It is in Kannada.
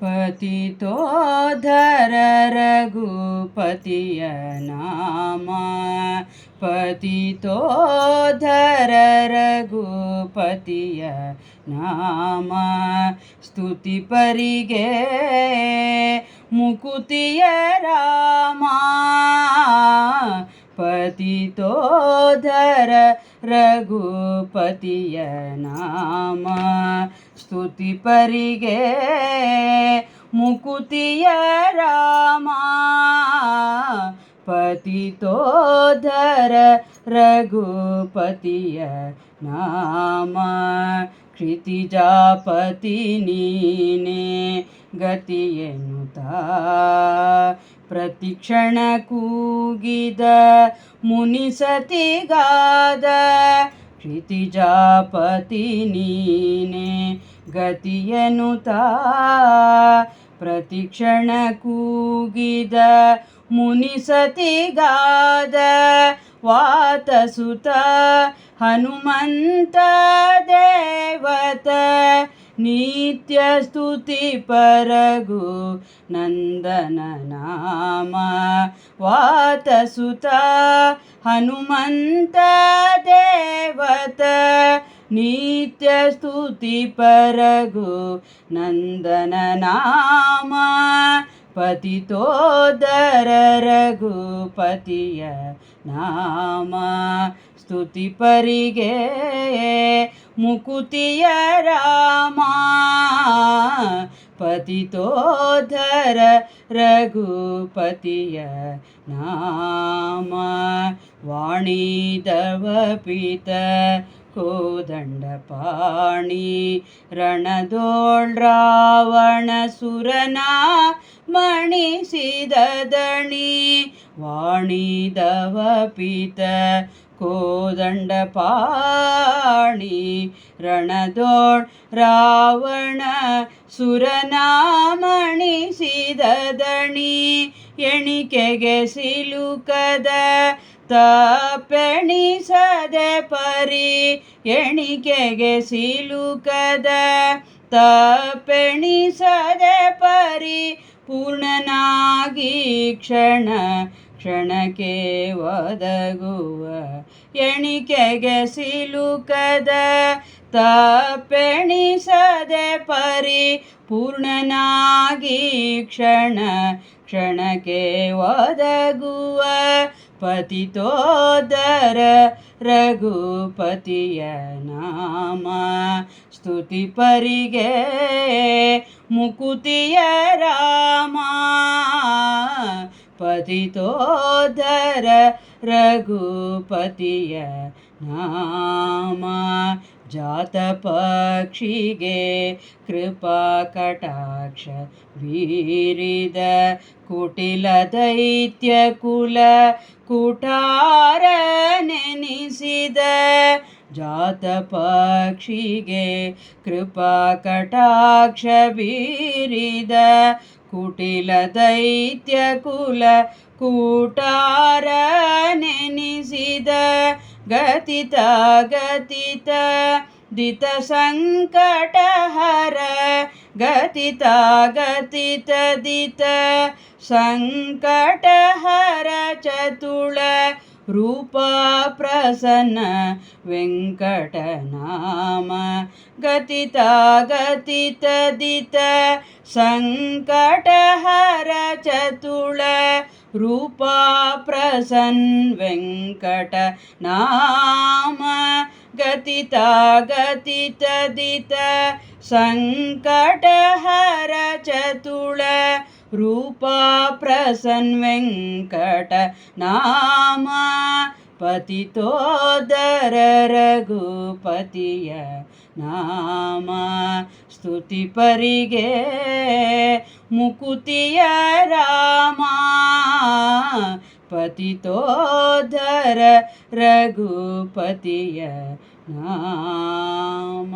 ಪತಿತೋಧರ ರಘುಪತಿಯ ನಾಮ. ಪತಿತೋಧರ ರಘುಪತಿಯ ನಾಮ. ಸ್ತುತಿ ಪರಿಗೆ ಮುಕುತಿಯ ರಾಮ. ಪತಿತೋಧರ ರಘುಪತಿಯ ನಾಮ. ಸ್ತುತಿ ಪರಿಗೆ ಮುಕುತಿಯ ರಾಮ. ಪತಿತೋಧರ ರಘುಪತಿಯ ನಾಮ. ಕ್ಷಿತಿಜಾಪತಿ ನೀನೆ ಗತಿಯೆನುತ ಪ್ರತಿಕ್ಷಣ ಕೂಗಿದ ಮುನಿಸತಿಗಾದ ಕ್ಷಿತಿಜಾಪತಿ ನೀನೆ ಗತಿಯನುತ ಪ್ರತಿಕ್ಷಣ ಕೂಗಿದ ಮುನಿಸತಿಗಾದ ವಾತಸುತ ಹನುಮಂತ ದೇವತ ನಿತ್ಯ ಸ್ತುತಿ ಪರಗು ನಂದನ ನಾಮ. ವಾತಸುತ ಹನುಮಂತ ದೇವತ. ನಿತ್ಯ ಸ್ತುತಿ ಪರಗು ನಂದನ ನಾಮ. ಪತಿತೋದರ ರಘುಪತಿಯ ನಾಮ. ಸ್ತುತಿ ಪರಿಗೆ ಮುಕುತಿಯ ರಾಮ ಪತಿತೋಧರ ರಘುಪತಿಯ ನಾಮ ವಾಣಿದವ ಪಿತ ಕೋದಂಡ ಪಾಣಿ ರಣದೋಳ್ ರಾವಣ ಸುರನ ಮಣಿಸಿದ ದಣಿ ವಾಣಿದವ ಪಿತ ಕೋದಂಡ ಪಾಣಿ ರಣದೋಳ್ ರಾವಣ ಸುರನಾಮಣಿಸಿದ ದಣಿ ಎಣಿಕೆಗೆ ಸಿಲುಕದ ತಪ್ಪೆಣಿಸದೆ ಪರಿ ಎಣಿಕೆಗೆ ಸಿಲುಕದ ತಪ್ಪೆಣಿಸದೆ ಪರಿ ಪೂರ್ಣನಾಗಿ ಕ್ಷಣ ಕ್ಷಣಕ್ಕೆ ಒದಗುವ ಎಣಿಕೆಗೆ ಸಿಲುಕದ ತಪ್ಪೆಣಿಸದೆ ಪರಿ ಪೂರ್ಣನಾಗಿ ಕ್ಷಣ ಕ್ಷಣಕ್ಕೆ ಒದಗುವ ಪತಿತೋದರ ರಘುಪತಿಯ ನಾಮ. ಸ್ತುತಿ ಪರಿಗೆ ಮುಕುತಿಯ ರಾಮ. ಪತಿತೋದರ ರಘುಪತಿಯ ನಾಮ ಜಾತ ಪಕ್ಷಿಗೆ ಕೃಪಾ ಕಟಾಕ್ಷ ಬೀರಿದ ಕುಟಿಲ ದೈತ್ಯ ಕುಲ ಕುಟಾರ ನೆನೆಸಿದ ಜಾತ ಪಕ್ಷಿಗೆ ಕೃಪಾ ಕಟಾಕ್ಷ ಬೀರಿದ ಕುಟಿಲ ದೈತ್ಯ ಕುಲ ಕೂಟಾರ ನೆನೆಸಿದ गतित गतित दितसङ्कटहर गतिता गतित दित सङ्कटहर चतुल रूपाप्रसन्न वेङ्कटनाम गतिता गतित दित सङ्कटहर चतुल रूपाप्रसन् वेङ्कटनाम गतितागतितदित सङ्कटहर चतुल रूपाप्रसन् वेङ्कटनाम पतितोदर रघुपतिय नाम ಸ್ತುತಿ ಪರಿಗೆ ಮುಕುತಿಯ ರಾಮ ಪತಿತೋದರ ರಘುಪತಿಯ ನಾಮ